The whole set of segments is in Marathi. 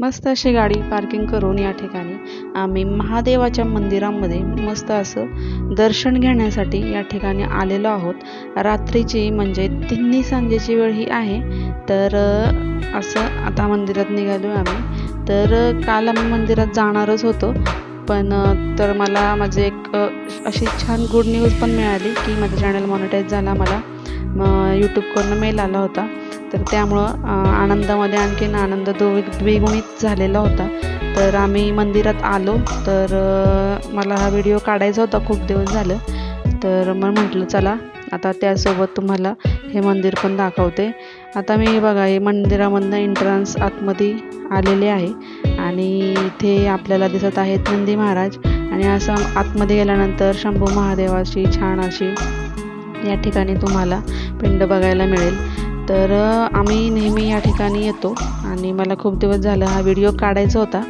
मस्त अशी गाडी पार्किंग करून या ठिकाणी आम्ही महादेवाच्या मंदिरामध्ये मस्त असं दर्शन घेण्यासाठी या ठिकाणी आलेलो आहोत. रात्रीची म्हणजे तिन्ही सांजेची वेळ ही आहे. तर असं आता मंदिरात निघालो आम्ही. तर काल आम्ही मंदिरात जाणारच होतो. पण तर मला माझे एक अशी छान गुड न्यूज पण मिळाली की माझं चॅनल मॉनिटाईज झाला मला. यूट्यूबकडनं मेल आला होता. तर त्यामुळं आनंदामध्ये आणखीन आनंद दो द्विगुणित झालेला होता. तर आम्ही मंदिरात आलो. तर मला हा व्हिडिओ काढायचा होता. खूप दिवस झालं. तर मग म्हटलं चला आता त्यासोबत तुम्हाला हे मंदिर पण दाखवते. आता मी बघा हे मंदिरामधनं एंट्रन्स आतमध्ये आलेले आहे. आणि इथे आपल्याला दिसत आहेत नंदी महाराज. आणि असं आतमध्ये गेल्यानंतर शंभू महादेवाची छान अशी या ठिकाणी तुम्हाला पिंड बघायला मिळेल. तर आम्ही नेहमी या ठिकाणी येतो. आणि मला खूप दिवस झालं हा व्हिडिओ काढायचा होता.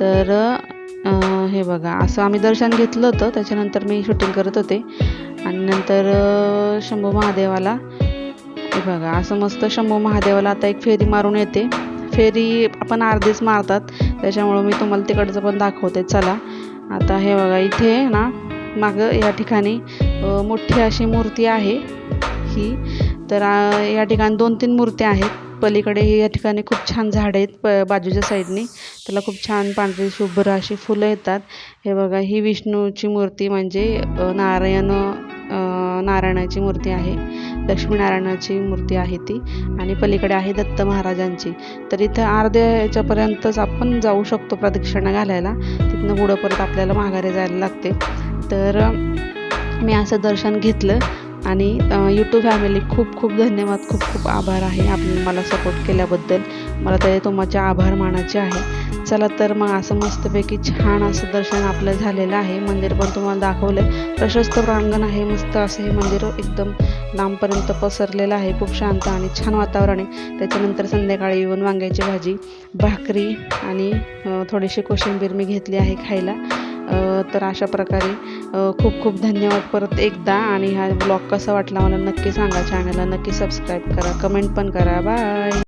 तर हे बघा असं आम्ही दर्शन घेतलं होतं. त्याच्यानंतर मी शूटिंग करत होते. आणि नंतर शंभू महादेवाला हे बघा असं मस्त शंभू महादेवाला आता एक फेरी मारून येते. फेरी आपण अर्धीच मारतात. त्याच्यामुळं मी तुम्हाला तिकडचं पण दाखवते. चला. आता हे बघा इथे ना मागं या ठिकाणी मोठी अशी मूर्ती आहे. ही. तर या ठिकाणी दोन तीन मूर्त्या आहेत. पलीकडे या ठिकाणी खूप छान झाडं आहेत प बाजूच्या साईडनी. त्याला खूप छान पांढरी शुभ्र अशी फुलं येतात. हे बघा ही विष्णूची मूर्ती म्हणजे नारायण नारायणाची मूर्ती आहे. लक्ष्मीनारायणाची मूर्ती आहे ती. आणि पलीकडे आहे दत्त महाराजांची. तर इथं अर्ध्या याच्यापर्यंतच आपण जाऊ शकतो प्रदक्षिणा घालायला. तिथनं पुढं परत आपल्याला माघारी जायला लागते. तर मी असं दर्शन घेतलं. आणि यूट्यूब फॅमिली खूप खूप धन्यवाद खूप खूप आभार आहे आपण मला सपोर्ट केल्याबद्दल. मला तरी तुमचे आभार मानायचे आहे. चला तर मग असं मस्तपैकी छान असं दर्शन आपलं झालेलं आहे. मंदिर पण तुम्हाला दाखवलं प्रशस्त प्रांगण आहे मस्त असं हे मंदिर एकदम लांबपर्यंत पसरलेलं आहे. खूप शांत आणि छान वातावरण आहे. त्याच्यानंतर संध्याकाळी येऊन वांग्याची भाजी भाकरी आणि थोडीशी कोशिंबीर मी घेतली आहे खायला. तर अशा प्रकारे खूप खूप धन्यवाद परत एकदा. आणि हा ब्लॉग कसा वाटला मला नक्की सांगा. चॅनलला नक्की सबस्क्राईब करा. कमेंट पण करा. बाय